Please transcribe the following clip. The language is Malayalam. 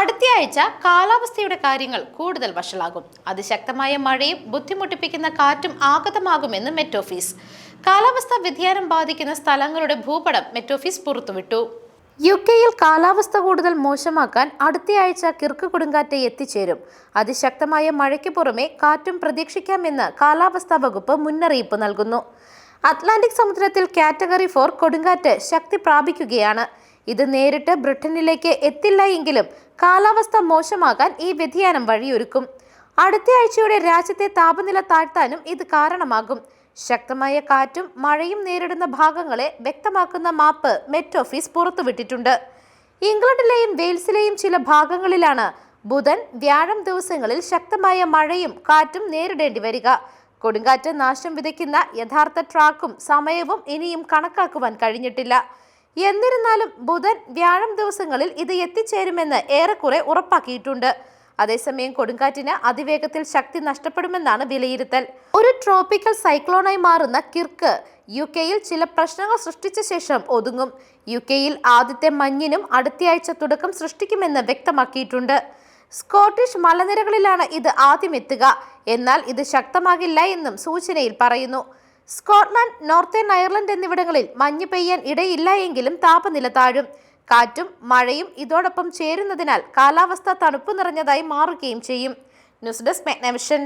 അടുത്തയാഴ്ച കാലാവസ്ഥയുടെ കാര്യങ്ങൾ കൂടുതൽ വഷളാകും. അതിശക്തമായ മഴയും ബുദ്ധിമുട്ടിപ്പിക്കുന്ന കാറ്റും ആഗതമാകുമെന്ന് മെറ്റോഫീസ്. കാലാവസ്ഥാ വ്യതിയാനം ബാധിക്കുന്ന സ്ഥലങ്ങളുടെ ഭൂപടം മെറ്റ് ഓഫീസ് പുറത്തുവിട്ടു. യു കെയിൽ കാലാവസ്ഥ കൂടുതൽ മോശമാക്കാൻ അടുത്തയാഴ്ച കിർക്ക് കൊടുങ്കാറ്റ് എത്തിച്ചേരും. അതിശക്തമായ മഴയ്ക്ക് പുറമെ കാറ്റും പ്രതീക്ഷിക്കാമെന്ന് കാലാവസ്ഥാ വകുപ്പ് മുന്നറിയിപ്പ് നൽകുന്നു. അറ്റ്ലാന്റിക് സമുദ്രത്തിൽ കാറ്റഗറി ഫോർ കൊടുങ്കാറ്റ് ശക്തി പ്രാപിക്കുകയാണ്. ഇത് നേരിട്ട് ബ്രിട്ടനിലേക്ക് എത്തില്ല എങ്കിലും കാലാവസ്ഥ മോശമാകാൻ ഈ വ്യതിയാനം വഴിയൊരുക്കും. അടുത്ത ആഴ്ചയോടെ രാജ്യത്തെ താപനില താഴ്ത്താനും ഇത് കാരണമാകും. ശക്തമായ കാറ്റും മഴയും നേരിടുന്ന ഭാഗങ്ങളെ വ്യക്തമാക്കുന്ന മാപ്പ് മെറ്റ് ഓഫീസ് പുറത്തുവിട്ടിട്ടുണ്ട്. ഇംഗ്ലണ്ടിലെയും വെയിൽസിലെയും ചില ഭാഗങ്ങളിലാണ് ബുധൻ വ്യാഴം ദിവസങ്ങളിൽ ശക്തമായ മഴയും കാറ്റും നേരിടേണ്ടി വരിക. കൊടുങ്കാറ്റ് നാശം വിതയ്ക്കുന്ന യഥാർത്ഥ ട്രാക്കും സമയവും ഇനിയും കണക്കാക്കുവാൻ കഴിഞ്ഞിട്ടില്ല. എന്നിരുന്നാലും ബുധൻ വ്യാഴം ദിവസങ്ങളിൽ ഇത് എത്തിച്ചേരുമെന്ന് ഏറെക്കുറെ ഉറപ്പാക്കിയിട്ടുണ്ട്. അതേസമയം കൊടുങ്കാറ്റിന് അതിവേഗത്തിൽ ശക്തി നഷ്ടപ്പെടുമെന്നാണ് വിലയിരുത്തൽ. ഒരു ട്രോപ്പിക്കൽ സൈക്ലോണായി മാറുന്ന കിർക്ക് യു കെയിൽ ചില പ്രശ്നങ്ങൾ സൃഷ്ടിച്ച ശേഷം ഒതുങ്ങും. യു കെയിൽ ആദ്യത്തെ മഞ്ഞിനും അടുത്തയാഴ്ച തുടക്കം സൃഷ്ടിക്കുമെന്ന് വ്യക്തമാക്കിയിട്ടുണ്ട്. സ്കോട്ടിഷ് മലനിരകളിലാണ് ഇത് ആദ്യം എത്തുക. എന്നാൽ ഇത് ശക്തമാകില്ല എന്നും സൂചനയിൽ പറയുന്നു. സ്കോട്ട്ലൻഡ് നോർത്തേൺ അയർലൻഡ് എന്നിവിടങ്ങളിൽ മഞ്ഞ് പെയ്യാൻ ഇടയില്ല എങ്കിലും താപനില താഴും. കാറ്റും മഴയും ഇതോടൊപ്പം ചേരുന്നതിനാൽ കാലാവസ്ഥ തണുപ്പ് നിറഞ്ഞതായി മാറുകയും ചെയ്യും. News desk മെഗ്നവിഷൻ.